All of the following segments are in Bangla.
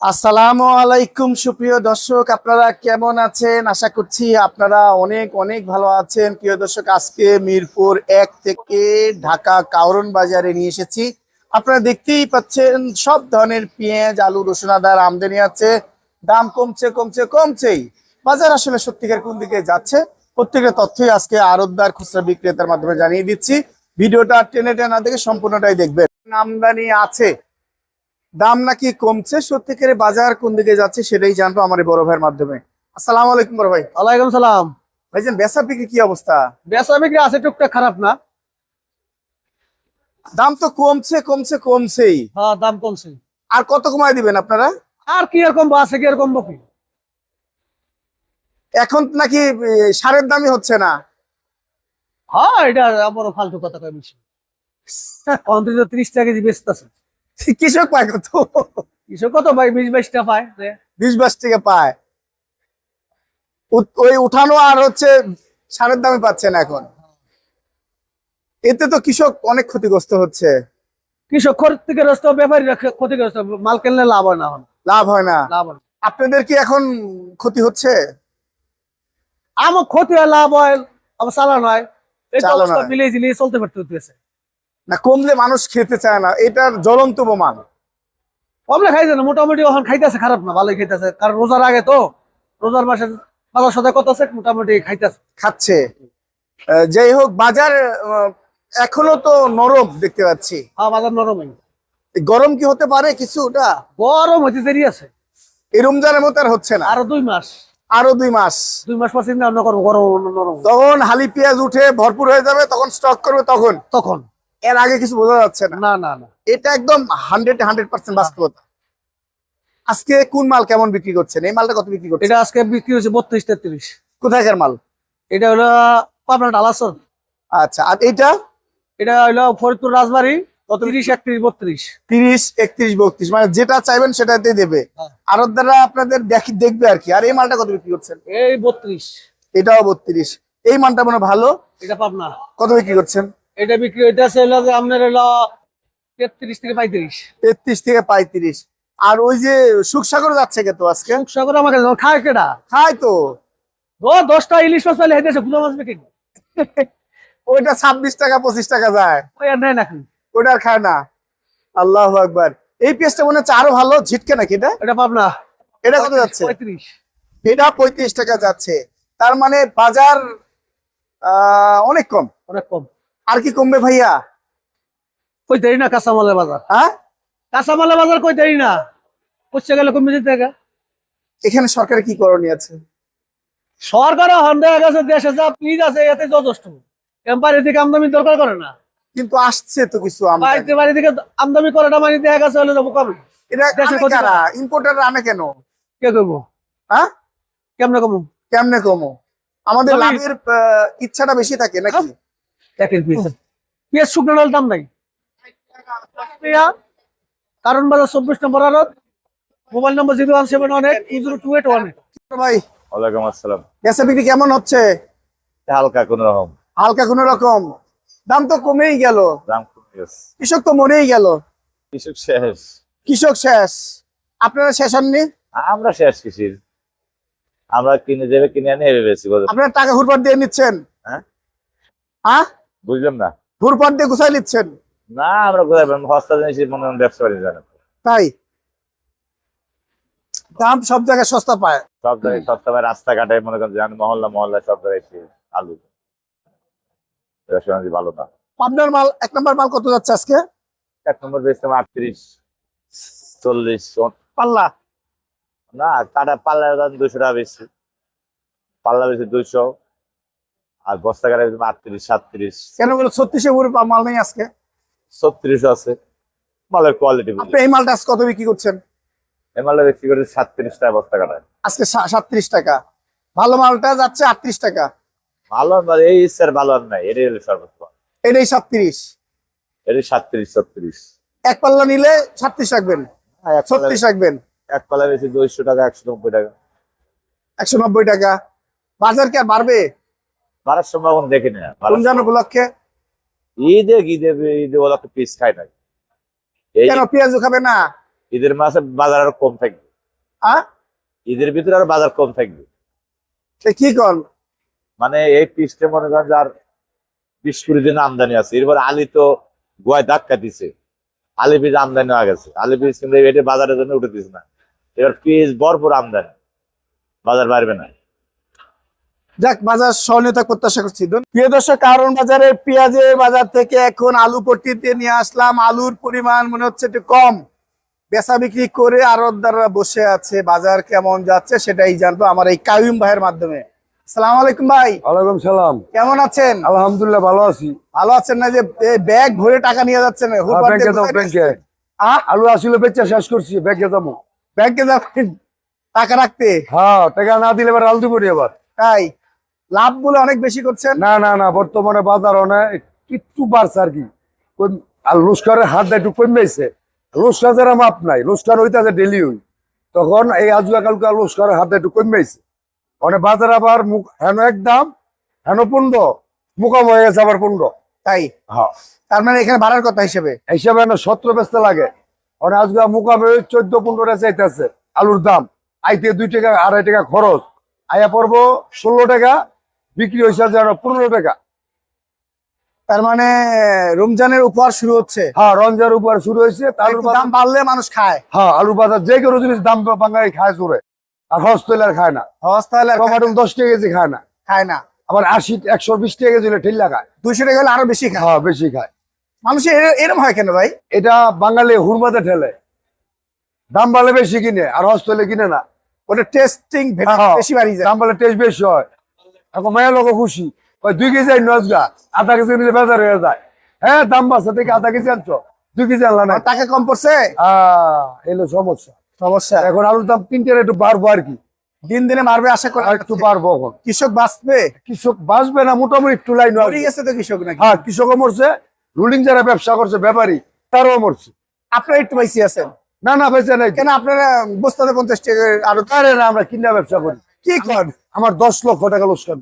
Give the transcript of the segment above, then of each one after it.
আসসালামু আলাইকুম, সুপ্রিয় দর্শক, আপনারা কেমন আছেন? আশা করছি আপনারা অনেক অনেক ভালো আছেন। প্রিয় দর্শক, আজকে মিরপুর এক থেকে ঢাকা কাউরন বাজারে নিয়ে এসেছি। আপনারা দেখতেই পাচ্ছেন, সব ধরনের পেঁয়াজ, আলু, রসুন আদার আমদানি আছে। দাম কমছে কমছে, কমছেই। বাজার আসলে সত্যিকার কোন দিকে যাচ্ছে প্রত্যেকের তথ্যই আজকে আরতদার খুচরা বিক্রেতার মাধ্যমে জানিয়ে দিচ্ছি। ভিডিওটা টেনে টেনা দেখে সম্পূর্ণটাই দেখবেন। আমদানি আছে দাম নাকি কমছে? সত্যিকারে বাজার কোন দিকে যাচ্ছে সেটাই জানব আমার বড় ভাইয়ের মাধ্যমে। আসসালামু আলাইকুম বড় ভাই। ওয়ালাইকুম সালাম। ভাইজান বেচা বিক্রি কি অবস্থা? বেচা বিক্রি আছে টুকটাক খারাপ না। দাম তো কমছে কমছে কমছেই। হ্যাঁ দাম কমছে। আর কত কমায় দিবেন আপনারা? আর কি এরকম আছে কি এরকম বকি এখন নাকি সারের দামই হচ্ছে না। হ্যাঁ এটা বড় ফালতু কথা কই বলছি। অন্তত ত্রিশ টাকা দিয়ে বেচতেছে। কৃষক পায় কত? কৃষক কত ভাই? বিশ বাইশটা পায় বিশ বাইশ টাকা পায়। ওই উঠানো আর হচ্ছে সারের দামে পাচ্ছে না এখন। এতে তো কৃষক অনেক ক্ষতিগ্রস্ত হচ্ছে। কৃষক ক্ষতিগ্রস্ত ব্যাপারীরা ক্ষ- ক্ষতিগ্রস্ত। মাল কিনলে লাভ হয় না লাভ হয় না। লাভ হয় আপনাদের কি এখন ক্ষতি হচ্ছে? আমার ক্ষতি হয় লাভ হয় আমার চালানো হয়। এই চলতে পারতে হতেছে না কমলে মানুষ খেতে চায় না এটার জ্বলন্ত প্রমাণ। কমলে খাইছে না মোটামুটি এখন খাইতেছে খারাপ না ভালোই খাইতেছে। কারণ রোজার আগে তো রোজার মাসে বাজার সাথে কত আছে মোটামুটি খাইতেছে। খাচ্ছে। যাই হোক বাজার এখনও তো নরম দেখতে পাচ্ছি। হ্যাঁ বাজার নরমই। এই গরম কি হতে পারে কিছু ওটা গরম হইতে দেরি আছে। এই রমজানের মতো আর হচ্ছে না। আরও দুই মাস। আরও দুই মাস। দুই মাস পর চিন্তা ভাবনা করব গরম নরম। তখন হালি পেঁয়াজ উঠে ভরপুর হয়ে যাবে তখন স্টক করবে তখন। তখন। এর আগে কিছু বোঝা যাচ্ছে না। না না না। এটা একদম হান্ড্রেড হান্ড্রেড পার্সেন্ট বাস্তবতা। আজকে কোন মাল কেমন বিক্রি করছেন? এই মালটা কত বিক্রি করছেন? এটা আজকে বিক্রি হচ্ছে বত্রিশ তেত্রিশ। কোথাকার মাল? এটা হলো পাবনা ডালাসর আচ্ছা আর এইটা? এটা হলো ফরিদপুর রাজবাড়ি তিরিশ একত্রিশ বত্রিশ। তিরিশ একত্রিশ বত্রিশ মানে যেটা চাইবেন সেটাতেই দেবে। হ্যাঁ। আর দ্বারা আপনাদের দেখি দেখবে আর কি। আর এই মালটা কত বিক্রি করছেন? এই বত্রিশ। এটাও বত্রিশ। এই মালটা মনে ভালো? এটা পাবনা। কত বিক্রি করছেন? এটা বিক্রি হইতেছে হলো যে আপনার হলো তেত্রিশ থেকে পঁয়ত্রিশ। তেত্রিশ থেকে পঁয়ত্রিশ। আর ওই যে সুখসাগর যাচ্ছে কত আজকে? সাগর আমাকে খায় কেডা? খায় তো। ও দশটা ইলিশ মাছ পাইলে হেঁটেছে গুলো মাছ বিক্রি ওইটা ছাব্বিশ টাকা পঁচিশ টাকা যায়। ওই আর নেয় নাকি ওটা আর খায় না। আল্লাহ আকবার। এই পেঁয়াজটা মনে হচ্ছে আরও ভালো ঝিটকে নাকি এটা? এটা পাবনা। এটা কত যাচ্ছে? পঁয়ত্রিশ। এটা পঁয়ত্রিশ টাকা যাচ্ছে। তার মানে বাজার আহ, অনেক কম। অনেক কম। আর কি কমবে ভাইয়া? কই দেরি না কাঁচামালের বাজার। হ্যাঁ? কাঁচামালের বাজার কই দেরি না? পচে গেলে কমে যেতে গা এখানে সরকার কি করণীয় আছে? সরকার গেছে দেশে যা প্লিজ আছে এতে যথেষ্ট। থেকে আমদানি দরকার করে না। কিন্তু আসছে তো কিছু আমদানি। বাড়ি থেকে আমদানি করে না মানে দেখা গেছে হলে যাব কমে এটা আনে কারা? আনে কেন? কে করব হ্যাঁ? কেমনে কমু? কেমনে কমো? আমাদের লাভের ইচ্ছাটা বেশি থাকে নাকি? একের পিস পেঁয়াজ শুকনো ডাল দাম নাই। কারণ বাজার চব্বিশ নম্বর আরত মোবাইল নম্বর zero one seven one eight zero two eight one ভাই ওয়ালাইকুম আসসালাম। গ্যাসের বিক্রি কেমন হচ্ছে? হালকা কোন রকম। হালকা কোনো রকম। দাম তো কমেই গেল। দাম কমে গেছে কৃষক তো মরেই গেল। কৃষক শেষ। কৃষক শেষ। আপনারা শেষ হননি? আমরা শেষ কৃষির। আমরা কিনে দেবে কিনে আনি বেশি আপনারা টাকা ঘুরপাট দিয়ে নিচ্ছেন। হ্যাঁ? হ্যাঁ? বুঝলাম না। ঘুরপাট দিয়ে গুছাই নিচ্ছেন। না আমরা পাবো? হস্তা জিনিস মনে হয় ব্যবসা বাণিজ্য জানে তাই? দাম সব জায়গায় সস্তা পায়। সব জায়গায় সবসময় রাস্তাঘাটে মনে করেন জান মহল্লা মহল্লা সব জায়গায় আলু। ব্যবসা ভালো না। আপনার মাল এক নম্বর মাল কত যাচ্ছে আজকে? এক নম্বর বেচতাম আটত্রিশ চল্লিশ পাল্লা? না কাটা পাল্লা দাম দুশো টাকা বেশি পাল্লা বেশি দুইশো। আর বস্তা কাটা আটত্রিশ সাতত্রিশ। কেন বলে ছত্রিশে উপরে মাল নেই আজকে? ছত্রিশ আছে। মালের কোয়ালিটি আপনি এই মালটা আজকে কত বিক্রি করছেন? এই মালটা বিক্রি করে সাতত্রিশ টাকা বস্তা কাটায়। আজকে সাতত্রিশ টাকা। ভালো মালটা যাচ্ছে আটত্রিশ টাকা। ভালো মানে এই ইচ্ছার ভালো আর নাই এটাই হলো সর্বোচ্চ এটাই সাতত্রিশ। এটাই সাতত্রিশ ছত্রিশ। এক পাল্লা নিলে সাতত্রিশ রাখবেন। ছত্রিশ রাখবেন। এক পালা বেশি দুইশো টাকা একশো নব্বই টাকা। একশো নব্বই টাকা। বাজার কি আর বাড়বে? দেখি না রমজান উপলক্ষে? ঈদে ঈদে ঈদে তো পিস খায় না। কেন পেঁয়াজ খাবে না? ঈদের মাসে বাজার আরও কম থাকবে। ঈদের ভিতরে আর বাজার কম থাকবে। কি কর? মানে এই পিসটা মনে করেন যে আর বিশ কুড়ি দিন আমদানি আছে। এরপর আলি তো গোয়ায় ধাক্কা দিছে। আলি বীজ আমদানি হয়ে গেছে। আলি বীজ কিন্তু এটা বাজারের জন্য উঠে দিছে না। এবার পিস ভরপুর আমদানি। বাজার বাড়বে না। যাক বাজার সহনীয়তা প্রত্যাশা করছি। প্রিয় দর্শক কারণ বাজারে পেঁয়াজের বাজার থেকে এখন আলু পট্টিতে নিয়ে আসলাম। আলুর পরিমাণ মনে হচ্ছে একটু কম। বেচা বিক্রি করে আরতদাররা বসে আছে। বাজার কেমন যাচ্ছে সেটাই জানব আমার এই কাইম ভাইয়ের মাধ্যমে। সালাম আলাইকুম ভাই। ওয়ালাইকুম সালাম। কেমন আছেন? আলহামদুলিল্লাহ ভালো আছি। ভালো আছেন না যে ব্যাগ ভরে টাকা নিয়ে যাচ্ছেন? হ্যাঁ, আলু আসলে বেচা শেষ করছি যাব। যাবেন? টাকা রাখতে? হ্যাঁ টাকা না দিলে এবার আলু দিব এবার তাই? লাভ বলে অনেক বেশি করছেন? না না না বর্তমানে বাজার অনেক একটু বাড়ছে আর কি। আর লুস্কারের হাতটা একটু কমেছে লুস্কার যারা মাপ নাই। লুস্কার হইতেছে ডেলি হই তখন এই আজুয়া কালকা লুস্কারের হাতটা একটু কমেছে মানে বাজার আবার মুখ হেন এক দাম হেন পনেরো মুখাম হয়ে গেছে আবার পনেরো। তাই? হ্যাঁ। তার মানে এখানে বাড়ার কথা হিসেবে? হিসাবে না সতেরো বেচতে লাগে। মানে আজকে মুকামে চোদ্দ পনেরো চাইতেছে আলুর দাম। আইতে দুই টাকা আড়াই টাকা খরচ। আয়া পড়ব ষোলো টাকা বিক্রি হয়েছে যেন পনেরো টাকা। তার মানে রমজানের উপহার শুরু হচ্ছে। হ্যাঁ রঞ্জার উপর শুরু হয়েছে দাম বাড়লে মানুষ খায়। হ্যাঁ আলুর বাজার যে কোনো জিনিস দাম বাঙালি খায় জোরে। আর হস্তলার খায় না। হস্তাহলে টমাটো দশ টাকা কেজি খায় না। খায় না। আবার আশি একশো বিশ টাকা কেজি হলে ঠেল্লা খায়। দুইশো টাকা হলে আরও বেশি খায়। হ্যাঁ বেশি খায়। মানুষের এর- এরম হয় কেন ভাই? এটা বাঙালি হুরমাতে ঠেলে। দাম বাড়লে বেশি কিনে আর হস্তলে কিনে না। ওটা টেস্টিং হ্যাঁ। বেশি বাড়ি যায়। দাম বলে টেস্ট বেশি হয়। এখন মেয়ের লোক খুশি। ওই দুই কেজি আই নজগা আধা কেজি নিলে বেজার হয়ে যায়। হ্যাঁ দাম বাড়ছে থেকে আধা কেজি আনছো। দুই কেজি আনলা না টাকা কম পড়ছে? আহ, এলো সমস্যা। সমস্যা। এখন আলুর দাম তিনটের একটু বাড়বো আর কি। দিন দিনে মারবে আশা করা একটু বাড়বো এখন। কৃষক বাঁচবে? কৃষক বাঁচবে না মোটামুটি একটু লাইন মরে গেছে তো কৃষক নাকি? হ্যাঁ কৃষকও মরছে রুলিং যারা ব্যবসা করছে ব্যাপারী তারাও মরছে। আপনারা একটু বেশি আছেন? না না বেঁচে নাই। কেন আপনারা বস্তাতে পঞ্চাশ টাকা আরও আরে না আমরা কিনা ব্যবসা করি। কি কর? আমার দশ লক্ষ টাকা লোকসান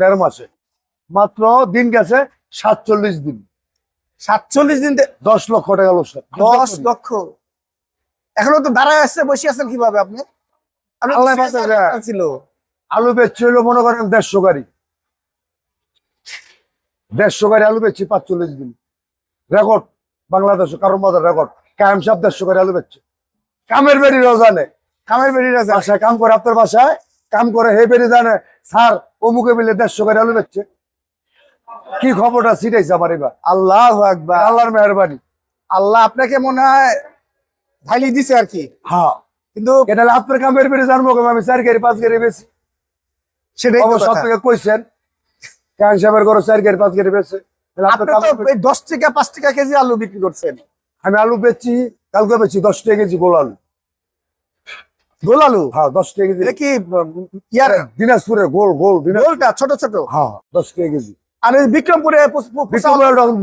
দেড় মাসে। মাত্র দিন গেছে সাতচল্লিশ দিন। সাতচল্লিশ দিন দশ লক্ষ টাকা লোকসান দশ লক্ষ। এখনও তো দাঁড়ায় আসছে বসে আছেন কীভাবে আপনি? আল্লাহ ছিল? আলু বেচছি হলো মনে করেন দেড়শো গাড়ি। দেড়শো গাড়ি আলু বেচছি পাঁচচল্লিশ দিন। রেকর্ড বাংলাদেশ কারণ বাজার রেকর্ড। কায়েম সাহেব দেড়শো গাড়ি আলু বেচছে। কামের বেরি জানে কামের বেড়ি আছে বাসায় কাম করে আপনার বাসায় কাম করে হে বেরি জানে স্যার অমুকে মিলে দেড়শো গাড়ি আলু বেচছে। কি খবরটা ছিটাইছে আমার এবার? আল্লাহ আকবার। আল্লাহর মেহরবানি। আল্লাহ আপনাকে মনে হয় ঢালি দিছে আর কি? হ্যাঁ। কিন্তু এটা আপনার কামের বেরি জানব আমি চার গাড়ি পাঁচ গাড়ি বেশি সেটাই তো অবশ্য কথা। আপনাকে কইছেন কায়েম সাহেবের ঘরে চার গাড়ি পাঁচ গাড়ি বেছে তাহলে আপনার আপনি তো কামের বেরি- এই দশ টাকা পাঁচ টাকা কেজি আলু বিক্রি করছেন। আমি আলু বেচছি কালকে বেচছি দশ টাকা কেজি গোল আলু গোল আলু হ্যাঁ দশ টাকা কেজি। এটা কি ইয়ার? দিনাজপুরে গোল গোল গোলটা ছোট ছোট? হ্যাঁ দশ টাকা কেজি। আর বিক্রমপুরে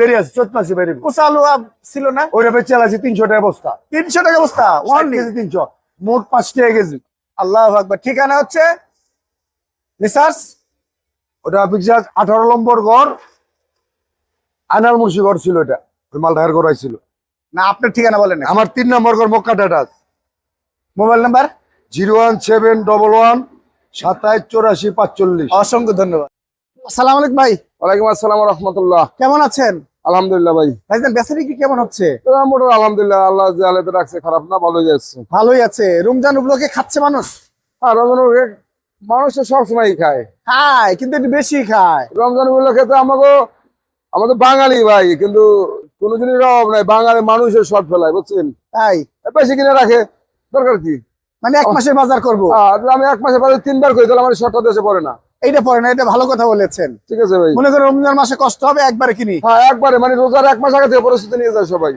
দেরি আছে চোদ্দ মাসে বেরিয়ে পুষা আলু ছিল না? ওইটা বেচে আলাছি তিনশো টাকা বস্তা। তিনশো টাকা বস্তা? ষাট ওয়ানলি কেজি তিনশো। মোট পাঁচ টাকা কেজি। আল্লাহ আকবার। ঠিকানা হচ্ছে? রিসার্চ? ওটা বিকশাস আঠারো নম্বর ঘর। আনাল মুন্সি ঘর ছিল এটা। ওই মালটার ঘর ছিল। না আপনার ঠিকানা বলেন আমার তিন নম্বর ঘর মক্কা টাটাস mobile number? Zero one seven double one সাতাইশ চৌরাশি পাঁচচল্লিশ। অসংখ্য ধন্যবাদ। আসসালামু আলাইকুম ভাই। ওয়ালাইকুম আসসালাম রহমতুল্লাহ। কেমন আছেন? আলহামদুলিল্লাহ ভাই। ভাইজান বেচা বিক্রি কেমন হচ্ছে? মোটর আলহামদুলিল্লাহ আল্লাহ যে আলেতে রাখছে খারাপ না ভালোই যাচ্ছে ভালোই আছে। রমজান উপলক্ষে খাচ্ছে মানুষ? আর রমজান মানুষ তো সবসময় খায়। খায় কিন্তু একটু বেশি খায়। রমজান উপলক্ষে তো আমাকে আমাদের বাঙালি ভাই কিন্তু কোনো জিনিসের অভাব নাই। বাঙালি মানুষের শর্ট ফেলায় বুঝছেন? তাই? বেশি কিনে রাখে দরকার কি? মানে এক মাসের বাজার করব। আমি এক মাসে পরে তিনবার করি তাহলে আমার শর্টটা দেশে পড়ে না। এইটা পরে না এটা ভালো কথা বলেছেন। ঠিক আছে ভাই। মনে করেন রমজান মাসে কষ্ট হবে একবারে কিনি। হ্যাঁ একবারে মানে রোজার এক মাস আগে থেকে পরিস্থিতি নিয়ে যায় সবাই।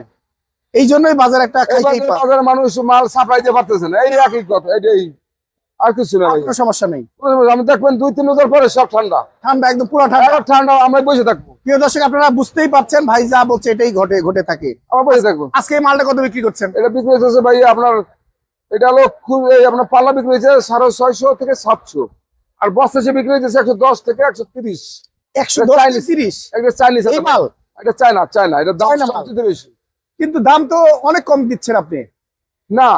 এই জন্যই বাজার একটা বাজারে মানুষ মাল সাপ্লাই দিয়ে পারতেছে না। এই একই কথা এটাই। আর কিছু না কোনো সমস্যা নেই। আমি দেখবেন দুই তিন রোজার পরে সব ঠান্ডা। ঠান্ডা একদম পুরো ঠান্ডা। ঠান্ডা আমরা বসে থাকব। প্রিয় দর্শক আপনারা বুঝতেই পারছেন ভাই যা বলছে এটাই ঘটে ঘটে থাকে। আমরা বসে থাকব। আজকে মালটা কত বিক্রি করছেন? এটা বিক্রি হচ্ছে ভাই আপনার এটা হলো আপনার পাল্লা বিক্রি হয়েছে সাড়ে ছয়শো থেকে সাতশো। আর বস্তা সে বিক্রি হয়েছে একশো দশ থেকে একশো তিরিশ। একশো দশ তিরিশ? একটা চাইনিজ মাল? এটা চায়না চায়না। এটা দাম। সবচেয়ে বেশি। কিন্তু দাম তো অনেক কম দিচ্ছেন আপনি। না।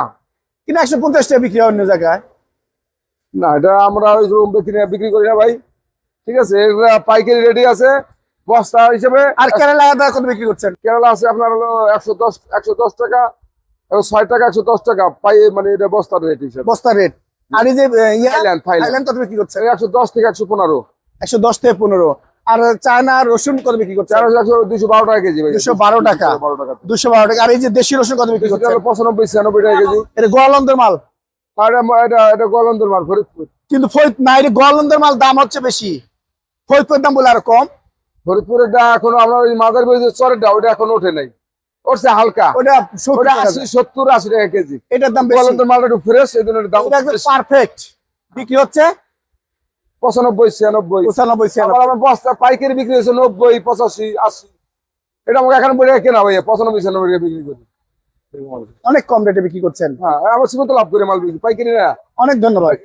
কিন্তু একশো পঞ্চাশ টাকা বিক্রি হয় অন্য জায়গায়। না এটা আমরা ওই বিক্রি করি না ভাই। ঠিক আছে এটা পাইকারি রেডি আছে। বস্তা হিসেবে আর কেরালা কত বিক্রি করছেন? কেরালা আছে আপনার হলো একশো দশ একশো দশ টাকা। একশো ছয় টাকা একশো দশ টাকা পাই মানে এটা বস্তার রেট হিসেবে। বস্তা রেট আর এই যে থাইল্যান্ড থাইল্যান্ড। কত বিক্রি করছেন একশো দশ থেকে একশো পনেরো। একশো দশ থেকে পনেরো। আর চায়না রসুন কত বিক্রি একশো দুশো বারো টাকা কেজি ভাই। 212 টাকা। বারো টাকা। দুশো বারো টাকা। আর এই যে দেশি রসুন কত বিক্রি হলো পঁচানব্বই ছিয়ানব্বই টাকা কেজি। এটা গোয়ালন্দের মাল। এটা- এটা গোয়ালন্দর মাল ফরিদপুর। কিন্তু ফরিদ না এটা গোয়ালন্দের মাল দাম হচ্ছে বেশি। ফরিদপুরের দাম বলে আরও কম। ফরিদপুরের ডা এখনও আমরা ওই মাদার চরের ডা ওটা এখনও ওঠে নাই। হালকা। ওটা সত্তর ওটা টাকা আশি সত্তর আশি টাকা কেজি। এটার দাম বেশি। গোয়ালন্দর মালটা একটু ফ্রেশ এই দাম এটা একদম পারফেক্ট বিক্রি হচ্ছে? আমার বস্তা পাইকারি বিক্রি হয়েছে নব্বই পঁচাশি আশি। এটা আমাকে এখন বলে কেনা ভাই পঁচানব্বই ছিয়ানব্বই টাকা বিক্রি করি। অনেক কম রেটে বিক্রি করছেন। হ্যাঁ আমার সীমিত লাভ করে মাল বিক্রি। পাইকারি না। অনেক ধন্যবাদ।